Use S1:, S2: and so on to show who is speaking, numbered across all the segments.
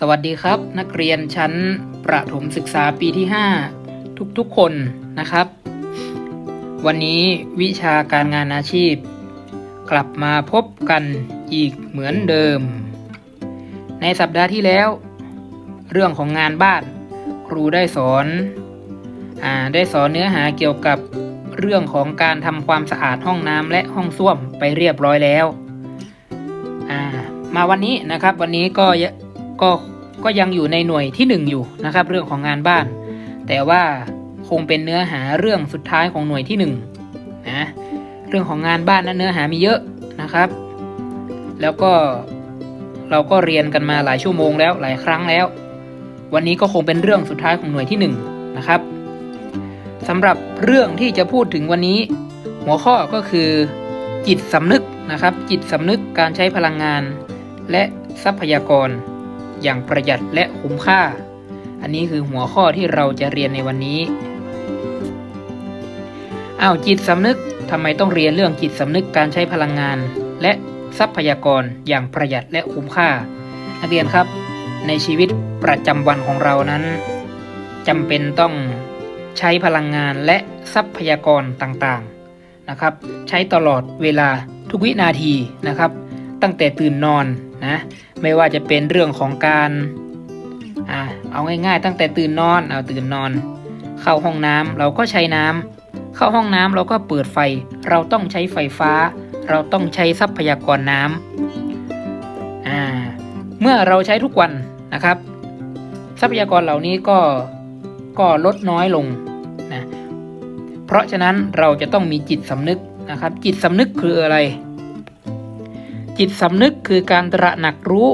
S1: สวัสดีครับ นักเรียนชั้นประถมศึกษาปีที่ 5 ทุกๆคนนะครับ วันนี้วิชาการงานอาชีพ กลับมาพบกันอีกเหมือนเดิม ในสัปดาห์ที่แล้ว เรื่องของงานบ้าน ครูได้สอนอได้สอนเนื้อหาเกี่ยวกับเรื่องของการทำความสะอาดห้องน้ำและห้องส้วมไปเรียบร้อยแล้ว มาวันนี้นะครับวันนี้ก็ ก็ก็ยังอยู่ในหน่วยที่หนึ่งอยู่นะครับ เรื่องของงานบ้าน แต่ว่าคงเป็นเนื้อหาเรื่องสุดท้ายของหน่วยที่หนึ่งนะเรื่องของงานบ้านนั้นเนื้อหามีเยอะนะครับ แล้วก็เราก็เรียนกันมาหลายชั่วโมงแล้วหลายครั้งแล้ว วันนี้ก็คงเป็นเรื่องสุดท้ายของหน่วยที่หนึ่งนะครับสำหรับเรื่องที่จะพูดถึงวันนี้ หัวข้อก็คือ จิตสำนึกนะครับ จิตสำนึกการใช้พลังงาน และทรัพยากร อย่างประหยัดและคุ้มค่า อันนี้คือหัวข้อที่เราจะเรียนในวันนี้ อ้าวจิตสำนึกทำไมต้องเรียนเรื่องจิตสำนึกการใช้พลังงาน และทรัพยากรอย่างประหยัดและคุ้มค่า นักเรียนครับ ในชีวิตประจำวันของเรานั้นจำเป็นต้องใช้พลังงานและทรัพยากรต่างๆนะครับ ใช้ตลอดเวลาทุกวินาทีนะครับ ตั้งแต่ตื่นนอน นะไม่ว่าจะเป็นเรื่องของการอ่าเอาง่ายๆ ตั้งแต่ตื่นนอนเอาตื่นนอน เข้าห้องน้ำเราก็ใช้น้ำเข้าห้องน้ำเราก็เปิดไฟ เราต้องใช้ไฟฟ้า เราต้องใช้ทรัพยากรน้ำอ่าเมื่อเราใช้ทุกวันนะครับ ทรัพยากรเหล่านี้ก็ก็ลดน้อยลงนะเพราะฉะนั้นเราจะต้องมีจิตสำนึกนะครับ จิตสำนึกคืออะไร จิตสำนึกคือการตระหนักรู้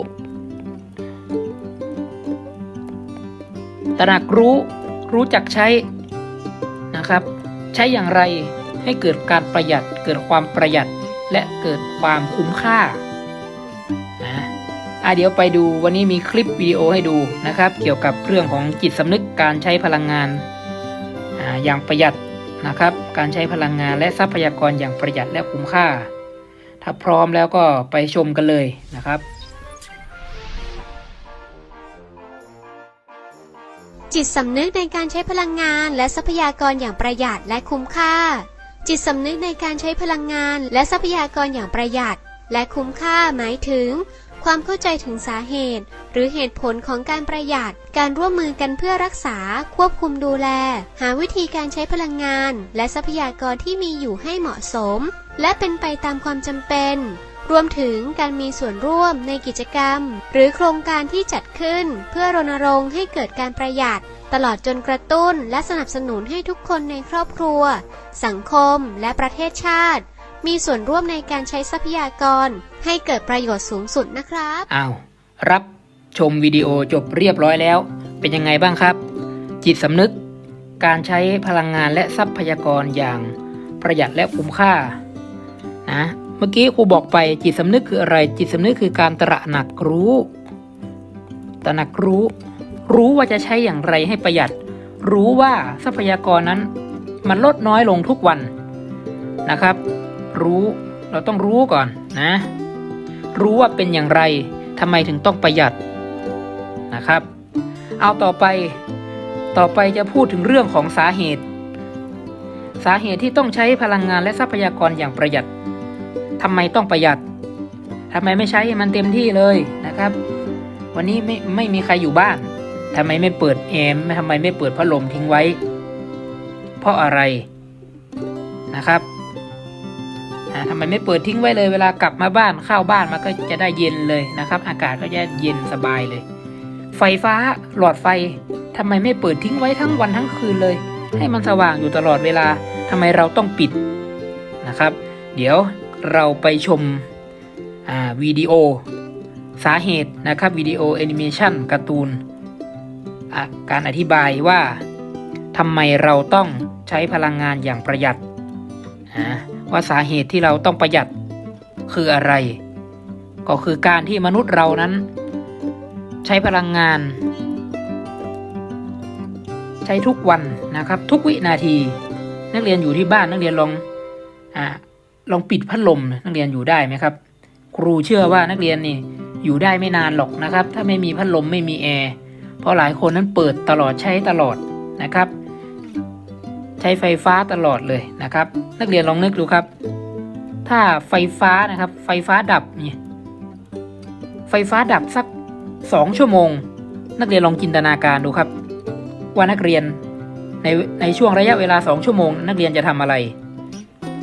S1: ตระหนักรู้รู้จักใช้นะครับ ใช้อย่างไรให้เกิดการประหยัด เกิดความประหยัดและเกิดความคุ้มค่านะอะเดี๋ยวไปดูวันนี้มีคลิปวิดีโอให้ดูนะครับ เกี่ยวกับเรื่องของจิตสำนึกการใช้พลังงานอ่าอย่างประหยัดนะครับ การใช้พลังงานและทรัพยากรอย่างประหยัดและคุ้มค่า ถ้าพร้อมแล้วก็ไปชมกันเลยนะครับ
S2: จิตสำนึกในการใช้พลังงานและทรัพยากรอย่างประหยัดและคุ้มค่า จิตสำนึกในการใช้พลังงานและทรัพยากรอย่างประหยัด และคุ้มค่าหมายถึง ความเข้าใจถึงสาเหตุ หรือเหตุผลของการประหยัด การร่วมมือกันเพื่อรักษา ควบคุมดูแล หาวิธีการใช้พลังงาน และทรัพยากรที่มีอยู่ให้เหมาะสม และเป็นไปตามความจำเป็น รวมถึงการมีส่วนร่วมในกิจกรรม หรือโครงการที่จัดขึ้น เพื่อรณรงค์ให้เกิดการประหยัด ตลอดจนกระตุ้นและสนับสนุนให้ทุกคนในครอบครัว สังคมและประเทศชาติ มีส่วนร่วมในการใช้ทรัพยากร ให้เกิดประโยชน์สูงสุดนะครับ
S1: อ้าวรับชมวิดีโอจบเรียบร้อยแล้ว เป็นยังไงบ้างครับ จิตสำนึก การใช้พลังงานและทรัพยากรอย่างประหยัดและคุ้มค่า นะเมื่อกี้ครูบอกไปจิตสำนึกคืออะไร จิตสำนึกคือการตระหนักรู้ ตระหนักรู้ รู้ว่าจะใช้อย่างไรให้ประหยัด รู้ว่าทรัพยากรนั้น มันลดน้อยลงทุกวันนะครับ รู้เราต้องรู้ก่อนนะ รู้ว่าเป็นอย่างไรทำไมถึงต้องประหยัดนะครับ เอาต่อไปต่อไปจะพูดถึงเรื่องของสาเหตุ สาเหตุที่ต้องใช้พลังงานและทรัพยากรอย่างประหยัด ทำไมต้องประหยัดทำไมไม่ใช้ให้มันเต็มที่เลยนะครับ วันนี้ไม่ไม่มีใครอยู่บ้านทำไมไม่เปิดแอร์ทำไมไม่เปิดพัดลมทิ้งไว้ เพราะอะไรนะครับทำไมไม่เปิดทิ้งไว้เลยเวลากลับมาบ้านเข้าบ้านมันก็จะได้เย็นเลยนะครับ อากาศก็จะเย็นสบายเลย ไฟฟ้าหลอดไฟทำไมไม่เปิดทิ้งไว้ทั้งวันทั้งคืนเลย ให้มันสว่างอยู่ตลอดเวลาทำไมเราต้องปิดนะครับ เดี๋ยว เราไปชมวิดีโอสาเหตุนะครับวิดีโอแอนิเมชันการ์ตูนอะการอธิบายว่าทำไมเราต้องใช้พลังงานอย่างประหยัด ว่าสาเหตุที่เราต้องประหยัดคืออะไร ก็คือการที่มนุษย์เรานั้น ใช้พลังงาน ใช้ทุกวันนะครับ ทุกวินาที นักเรียนอยู่ที่บ้านนักเรียนลองอ่า ลองปิดพัดลมนักเรียนอยู่ได้ไหมครับ ครูเชื่อว่านักเรียนนี่อยู่ได้ไม่นานหรอกนะครับ ถ้าไม่มีพัดลมไม่มีแอร์เพราะหลายคนนั้นเปิดตลอดใช้ตลอดนะครับ ใช้ไฟฟ้าตลอดเลยนะครับ นักเรียนลองนึกดูครับ ถ้าไฟฟ้านะครับ ไฟฟ้าดับนี่ไฟฟ้าดับสักสองชั่วโมง นักเรียนลองจินตนาการดูครับ ว่านักเรียนในในช่วงระยะเวลาสองชั่วโมง นักเรียนจะทำอะไร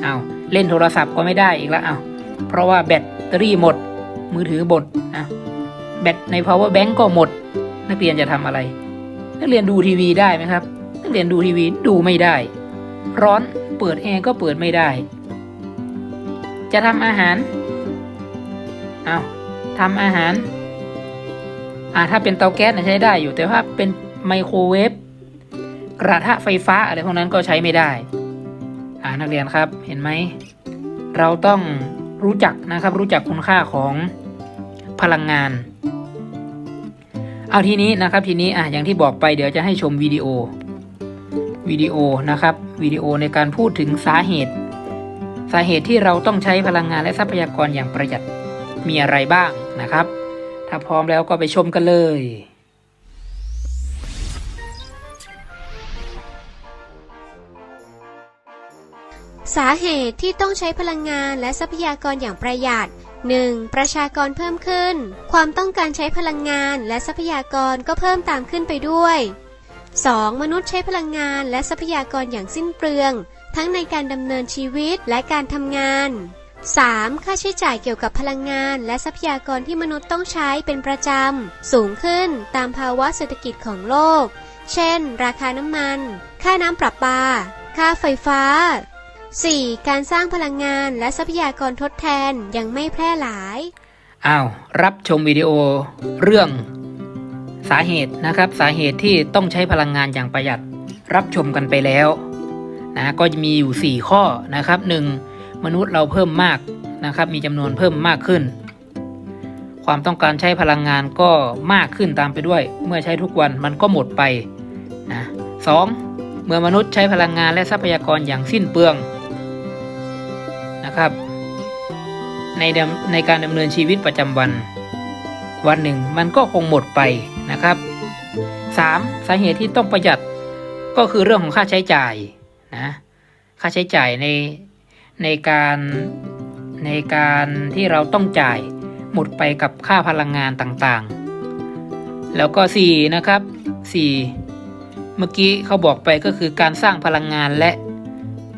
S1: เอาว เล่นโทรศัพท์ก็ไม่ได้อีกแล้วเอาเพราะว่าแบตเตอรี่หมด มือถือหมดอะแบตใน power bank ก็หมด นักเรียนจะทำอะไร นักเรียนดูทีวีได้ไหมครับ นักเรียนดูทีวีดูไม่ได้ ร้อนเปิดแอร์ก็เปิดไม่ได้ จะทำอาหารเอาทำอาหาร อ่าถ้าเป็นเตาแก๊สใช้ได้อยู่แต่ว่าเป็นไมโครเวฟกระทะไฟฟ้าอะไรพวกนั้นก็ใช้ไม่ได้ นักเรียนครับเห็นไหม เราต้องรู้จักนะครับรู้จักคุณค่าของพลังงาน เอาทีนี้นะครับทีนี้อะอย่างที่บอกไปเดี๋ยวจะให้ชมวิดีโอวิดีโอนะครับวิดีโอในการพูดถึงสาเหตุ สาเหตุที่เราต้องใช้พลังงานและทรัพยากรอย่างประหยัดมีอะไรบ้างนะครับ ถ้าพร้อมแล้วก็ไปชมกันเลย
S2: สาเหตุที่ต้องใช้พลังงานและทรัพยากรอย่างประหยัด 1. ประชากรเพิ่มขึ้น ความต้องการใช้พลังงานและทรัพยากรก็เพิ่มตามขึ้นไปด้วย 2. มนุษย์ใช้พลังงานและทรัพยากรอย่างสิ้นเปลือง ทั้งในการดำเนินชีวิตและการทำงาน 3. ค่าใช้จ่ายเกี่ยวกับพลังงานและทรัพยากรที่มนุษย์ต้องใช้เป็นประจำ สูงขึ้นตามภาวะเศรษฐกิจของโลก เช่น ราคาน้ำมัน ค่าน้ำประปา ค่าไฟฟ้า 4. การสร้างพลังงานและทรัพยากรทดแทนยังไม่แพร่หลาย
S1: อ้าว รับชมวิดีโอเรื่องสาเหตุนะครับ สาเหตุที่ต้องใช้พลังงานอย่างประหยัด รับชมกันไปแล้วนะก็จะมีอยู่ 4 ข้อนะครับ 1. มนุษย์เราเพิ่มมากนะครับ มีจำนวนเพิ่มมากขึ้น ความต้องการใช้พลังงานก็มากขึ้นตามไปด้วย เมื่อใช้ทุกวันมันก็หมดไปนะสองเมื่อมนุษย์ใช้พลังงานและทรัพยากรอย่างสิ้นเปลือง ครับในในการดำเนินชีวิตประจำวัน วันหนึ่งมันก็คงหมดไปนะครับ 3. สาเหตุที่ต้องประหยัดก็คือเรื่องของค่าใช้จ่ายนะค่าใช้จ่ายในในการในการที่เราต้องจ่ายหมดไปกับค่าพลังงานต่างๆ แล้วก็ 4 นะครับ 4 เมื่อกี้เขาบอกไปก็คือการสร้างพลังงานและ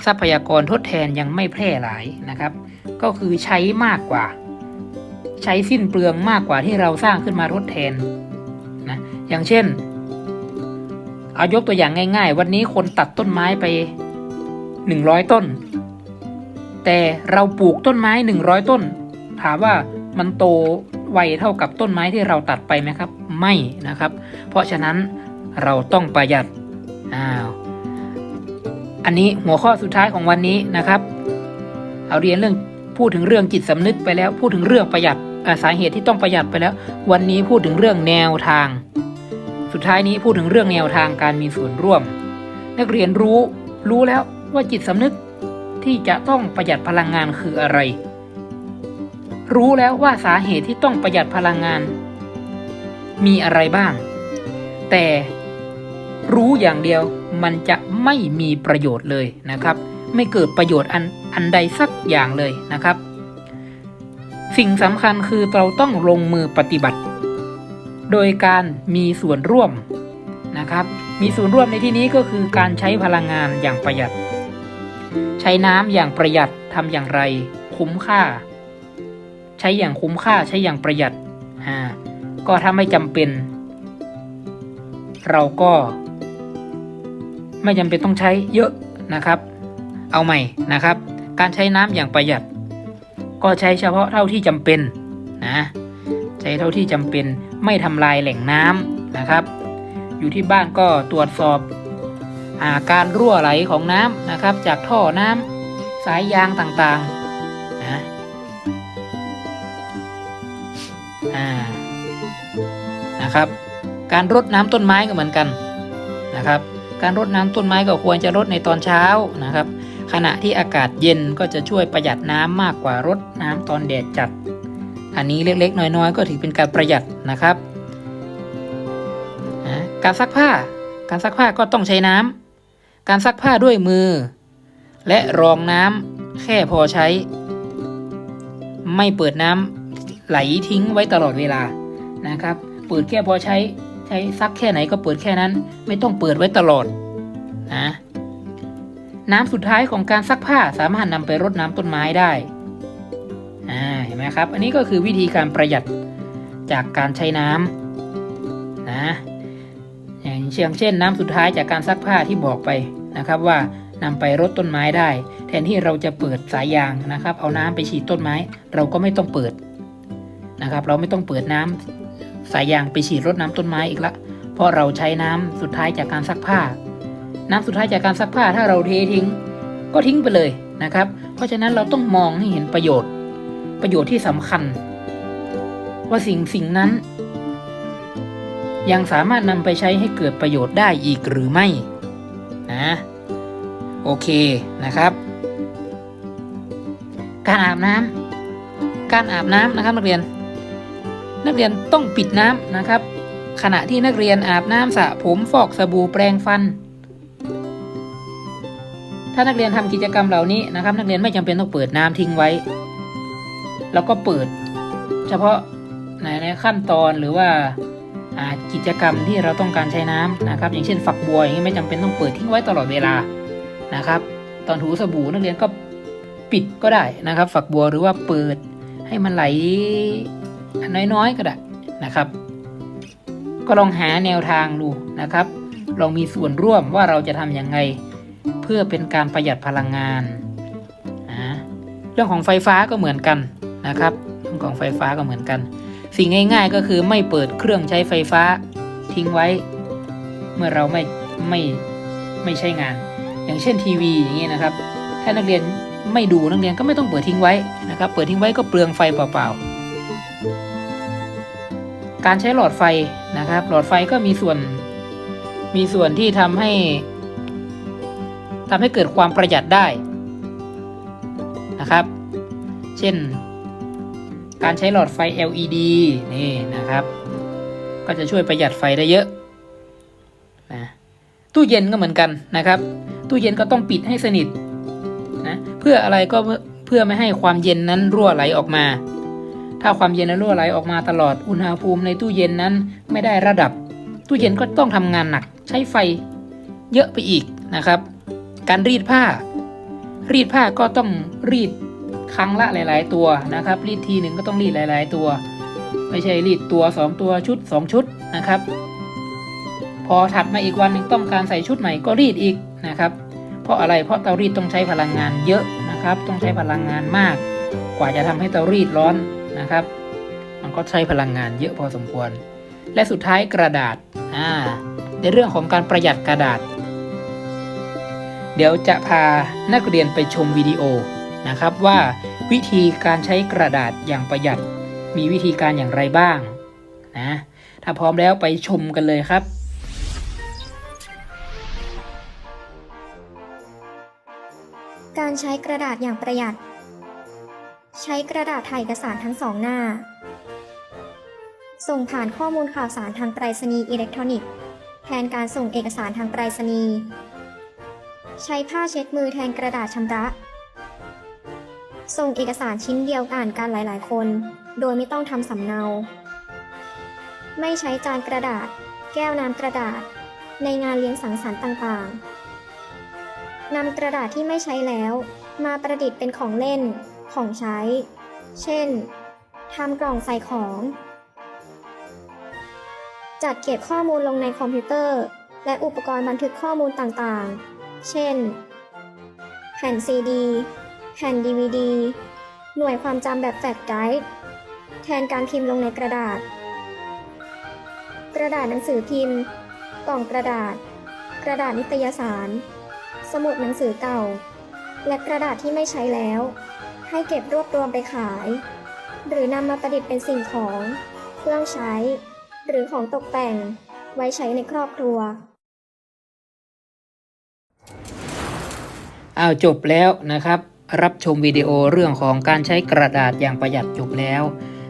S1: ทรัพยากรทดแทนยังไม่แพร่หลายนะครับ ก็คือใช้มากกว่า ใช้สิ้นเปลืองมากกว่าที่เราสร้างขึ้นมาทดแทนนะอย่างเช่น เอายกตัวอย่างง่าย ๆ วันนี้คนตัดต้นไม้ไปหนึ่งร้อยต้น แต่เราปลูกต้นไม้หนึ่งร้อยต้น ถามว่ามันโตไวเท่ากับต้นไม้ที่เราตัดไปไหมครับ ไม่นะครับ เพราะฉะนั้นเราต้องประหยัดอ้าว อันนี้หัวข้อสุดท้ายของวันนี้นะครับ เอาเรียนเรื่องพูดถึงเรื่องจิตสำนึกไปแล้ว พูดถึงเรื่องประหยัดสาเหตุที่ต้องประหยัดไปแล้ว วันนี้พูดถึงเรื่องแนวทาง สุดท้ายนี้พูดถึงเรื่องแนวทางการมีส่วนร่วม นักเรียนรู้รู้แล้วว่าจิตสำนึกที่จะต้องประหยัดพลังงานคืออะไร รู้แล้วว่าสาเหตุที่ต้องประหยัดพลังงาน มีอะไรบ้าง แต่ รู้อย่างเดียวมันจะไม่มีประโยชน์เลยนะครับ ไม่เกิดประโยชน์อันอันใดสักอย่างเลยนะครับ สิ่งสำคัญคือเราต้องลงมือปฏิบัติ โดยการมีส่วนร่วมนะครับ มีส่วนร่วมในที่นี้ก็คือการใช้พลังงานอย่างประหยัด ใช้น้ำอย่างประหยัดทำอย่างไร คุ้มค่า ใช้อย่างคุ้มค่าใช้อย่างประหยัดอ่าก็ถ้าไม่จำเป็น เราก็ ไม่จำเป็นต้องใช้เยอะนะครับ เอาใหม่นะครับ การใช้น้ำอย่างประหยัด ก็ใช้เฉพาะเท่าที่จำเป็นนะใช้เท่าที่จำเป็นไม่ทำลายแหล่งน้ำนะครับ อยู่ที่บ้านก็ตรวจสอบอาการรั่วไหลของน้ำนะครับ จากท่อน้ำสายยางต่างๆนะอ่านะครับ การรดน้ำต้นไม้ก็เหมือนกันนะครับ การรดน้ำต้นไม้ก็ควรจะรดในตอนเช้านะครับ ขณะที่อากาศเย็นก็จะช่วยประหยัดน้ำมากกว่ารดน้ำตอนแดดจัด อันนี้เล็กๆ น้อยๆ ก็ถือเป็นการประหยัดนะครับอะการซักผ้า การซักผ้าก็ต้องใช้น้ำการซักผ้าด้วยมือ และรองน้ำแค่พอใช้ ไม่เปิดน้ำไหลทิ้งไว้ตลอดเวลานะครับ เปิดแค่พอใช้ ใช้ซักแค่ไหนก็เปิดแค่นั้น ไม่ต้องเปิดไว้ตลอดนะน้ำสุดท้ายของการซักผ้าสามารถนำไปรดน้ำต้นไม้ได้อ่าเห็นไหมครับ อันนี้ก็คือวิธีการประหยัดจากการใช้น้ำนะอย่างเช่นเช่น น้ำสุดท้ายจากการซักผ้าที่บอกไปนะครับว่านำไปรดต้นไม้ได้ แทนที่เราจะเปิดสายยางนะครับ เอาน้ำไปฉีดต้นไม้ เราก็ไม่ต้องเปิดนะครับ เราไม่ต้องเปิดน้ำ สายยางไปฉีดรดน้ำต้นไม้อีกละ เพราะเราใช้น้ำสุดท้ายจากการซักผ้า น้ำสุดท้ายจากการซักผ้าถ้าเราเททิ้ง ก็ทิ้งไปเลยนะครับ เพราะฉะนั้นเราต้องมองให้เห็นประโยชน์ ประโยชน์ที่สำคัญ ว่าสิ่งสิ่งนั้น ยังสามารถนำไปใช้ให้เกิดประโยชน์ได้อีกหรือไม่นะโอเคนะครับ การอาบน้ำการอาบน้ำนะครับนักเรียน นักเรียนต้องปิดน้ำนะครับ ขณะที่นักเรียนอาบน้ำสระผมฟอกสบู่แปรงฟัน ถ้านักเรียนทำกิจกรรมเหล่านี้นะครับ นักเรียนไม่จำเป็นต้องเปิดน้ำทิ้งไว้ แล้วก็เปิด เฉพาะในในขั้นตอนหรือว่าากิจกรรมที่เราต้องการใช้น้ำนะครับ อย่างเช่นฝักบัวอย่างนี้ไม่จำเป็นต้องเปิดทิ้งไว้ตลอดเวลานะครับ ตอนถูสบู่นักเรียนก็ปิดก็ได้นะครับ ฝักบัวหรือว่าเปิดให้มันไหล น้อยๆก็ได้นะครับ ก็ลองหาแนวทางดูนะครับ ลองมีส่วนร่วมว่าเราจะทำยังไง เพื่อเป็นการประหยัดพลังงานอ่าเรื่องของไฟฟ้าก็เหมือนกันนะครับ เรื่องของไฟฟ้าก็เหมือนกัน สิ่งง่าย ๆ ก็คือไม่เปิดเครื่องใช้ไฟฟ้าทิ้งไว้ เมื่อเราไม่ไม่ไม่ใช้งาน อย่างเช่นทีวีอย่างนี้นะครับ ถ้านักเรียนไม่ดูนักเรียนก็ไม่ต้องเปิดทิ้งไว้นะครับ เปิดทิ้งไว้ก็เปลืองไฟเปล่าๆ การใช้หลอดไฟนะครับ หลอดไฟก็มีส่วน มีส่วนที่ทำให้ทำให้เกิดความประหยัดได้นะครับ เช่น การใช้หลอดไฟ LED นี่นะครับ ก็จะช่วยประหยัดไฟได้เยอะนะตู้เย็นก็เหมือนกันนะครับ ตู้เย็นก็ต้องปิดให้สนิทนะเพื่ออะไรก็เพื่อเพื่อไม่ให้ความเย็นนั้นรั่วไหลออกมา ถ้าความเย็นนั้นรั่วไหลออกมาตลอดอุณหภูมิในตู้เย็นนั้นไม่ได้ระดับ ตู้เย็นก็ต้องทำงานหนัก ใช้ไฟเยอะไปอีกนะครับ การรีดผ้า รีดผ้าก็ต้องรีดครั้งละหลาย ๆ ตัวนะครับ รีดทีหนึ่งก็ต้องรีดหลาย ๆ ตัว ไม่ใช่รีดตัว 2 ตัวชุด 2 ชุดนะครับ พอถัดมาอีกวันหนึ่งต้องการใส่ชุดใหม่ก็รีดอีกนะครับ เพราะอะไรเพราะเตารีดต้องใช้พลังงานเยอะนะครับ ต้องใช้พลังงานมาก กว่าจะทำให้เตารีดร้อน นะครับ มันก็ใช้พลังงานเยอะพอสมควร และสุดท้ายกระดาษอ่าในเรื่องของการประหยัดกระดาษ เดี๋ยวจะพานักเรียนไปชมวิดีโอนะครับว่าวิธีการใช้กระดาษอย่างประหยัด มีวิธีการอย่างไรบ้างนะถ้าพร้อมแล้วไปชมกันเลยครับ
S3: การใช้กระดาษอย่างประหยัด ใช้กระดาษถ่ายเอกสารทั้งสองหน้า ส่งผ่านข้อมูลข่าวสารทางไปรษณีย์อิเล็กทรอนิกส์แทนการส่งเอกสารทางไปรษณีย์ใช้ผ้าเช็ดมือแทนกระดาษชำระ ส่งเอกสารชิ้นเดียวอ่านกันหลาย ๆ คน โดยไม่ต้องทำสำเนา ไม่ใช้จานกระดาษ แก้วน้ำกระดาษ ในงานเลี้ยงสังสรรค์ต่าง ๆนำกระดาษที่ไม่ใช้แล้ว มาประดิษฐ์เป็นของเล่น ของใช้ เช่น ทำกล่องใส่ของ จัดเก็บข้อมูลลงในคอมพิวเตอร์ และอุปกรณ์บันทึกข้อมูลต่างๆ เช่น แผ่นซีดี แผ่นดีวดี หน่วยความจำแบบแฟลชไดรฟ์แทนการพิมพ์ลงในกระดาษ กระดาษหนังสือพิมพ์ กล่องกระดาษ กระดาษนิตยสาร สมุดหนังสือเก่า และกระดาษที่ไม่ใช้แล้ว ให้เก็บรวบรวมไปขาย หรือนำมาประดิษฐ์เป็นสิ่งของ เครื่องใช้ หรือของตกแต่ง ไว้ใช้ในครอบครัว
S1: อ้าวจบแล้วนะครับ รับชมวิดีโอเรื่องของการใช้กระดาษอย่างประหยัดจบแล้ว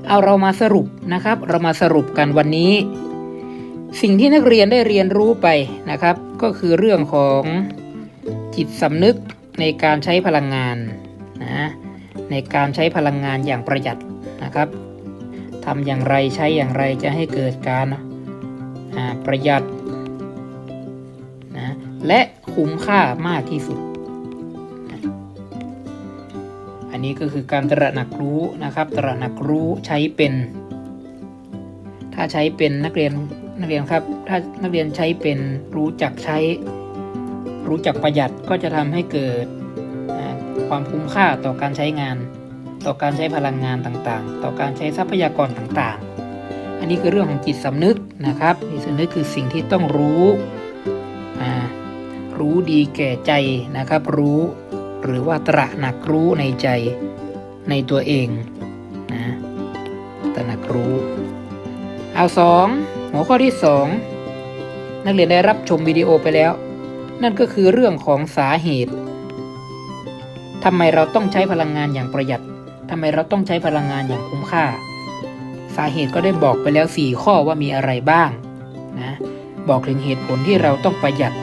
S1: เอาเรามาสรุปนะครับ เรามาสรุปกันวันนี้ สิ่งที่นักเรียนได้เรียนรู้ไปนะครับ ก็คือเรื่องของจิตสำนึกในการใช้พลังงานนะ ในการใช้พลังงานอย่างประหยัดนะครับทำอย่างไรใช้อย่างไรจะให้เกิดการประหยัดนะและคุ้มค่ามากที่สุด อันนี้ก็คือการตระหนักรู้นะครับ ตระหนักรู้ใช้เป็น ถ้าใช้เป็นนักเรียนนักเรียนครับ ถ้านักเรียนใช้เป็นรู้จักใช้ รู้จักประหยัดก็จะทำให้เกิด ความคุ้มค่าต่อการใช้งาน ต่อการใช้พลังงานต่างๆ ต่อการใช้ทรัพยากรต่างๆ อันนี้คือเรื่องของจิตสำนึกนะครับจิตสำนึกคือสิ่งที่ต้องรู้รู้ดีแก่ใจนะครับ รู้หรือว่าตระหนักรู้ในใจในตัวเองนะตระหนักรู้ เอาสองหัวข้อที่สองนักเรียนได้รับชมวิดีโอไปแล้ว นั่นก็คือเรื่องของสาเหตุ ทำไมเราต้องใช้พลังงานอย่างประหยัดทำไมเราต้องใช้พลังงานอย่างคุ้มค่า สาเหตุก็ได้บอกไปแล้ว 4 ข้อว่ามีอะไรบ้างนะบอกถึงเหตุผลที่เราต้องประหยัด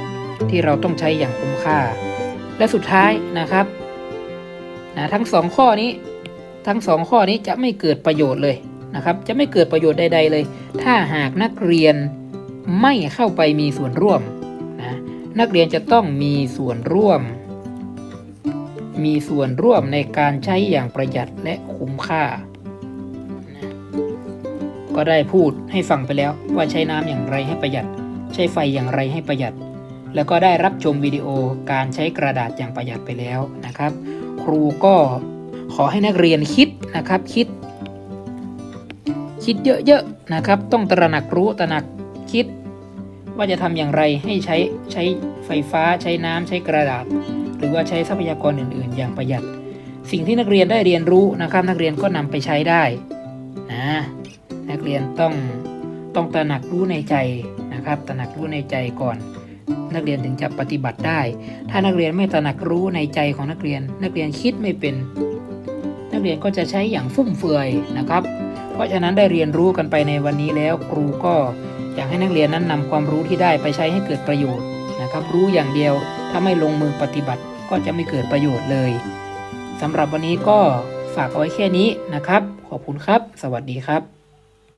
S1: ที่เราต้องใช้อย่างคุ้มค่า และสุดท้ายนะครับนะทั้งสองข้อนี้ทั้งสองข้อนี้จะไม่เกิดประโยชน์เลยนะครับ จะไม่เกิดประโยชน์ใด ๆ เลย ถ้าหากนักเรียนไม่เข้าไปมีส่วนร่วมนะนักเรียนจะต้องมีส่วนร่วม มีส่วนร่วมในการใช้อย่างประหยัดและคุ้มค่า ก็ได้พูดให้ฟังไปแล้วว่าใช้น้ำอย่างไรให้ประหยัด ใช้ไฟอย่างไรให้ประหยัด แล้วก็ได้รับชมวิดีโอการใช้กระดาษอย่างประหยัดไปแล้วนะครับ ครูก็ขอให้นักเรียนคิดนะครับคิด คิดเยอะๆนะครับ ต้องตระหนักรู้ตระหนักคิด ว่าจะทำอย่างไรให้ใช้ใช้ไฟฟ้าใช้น้ำใช้กระดาษ หรือว่าใช้ทรัพยากรอื่น ๆ อย่างประหยัด สิ่งที่นักเรียนได้เรียนรู้นะครับ นักเรียนก็นำไปใช้ได้นะนักเรียนต้องต้องตระหนักรู้ในใจนะครับ ตระหนักรู้ในใจก่อน นักเรียนถึงจะปฏิบัติได้ ถ้านักเรียนไม่ตระหนักรู้ในใจของนักเรียน นักเรียนคิดไม่เป็น นักเรียนก็จะใช้อย่างฟุ่มเฟือยนะครับ เพราะฉะนั้นได้เรียนรู้กันไปในวันนี้แล้วครูก็อยากให้นักเรียนนั้นนำความรู้ที่ได้ไปใช้ให้เกิดประโยชน์นะครับ รู้อย่างเดียว ถ้าไม่ลงมือปฏิบัติก็จะไม่เกิดประโยชน์เลยสำหรับวันนี้ก็ฝากเอาไว้แค่นี้นะครับ ขอบคุณครับ สวัสดีครับ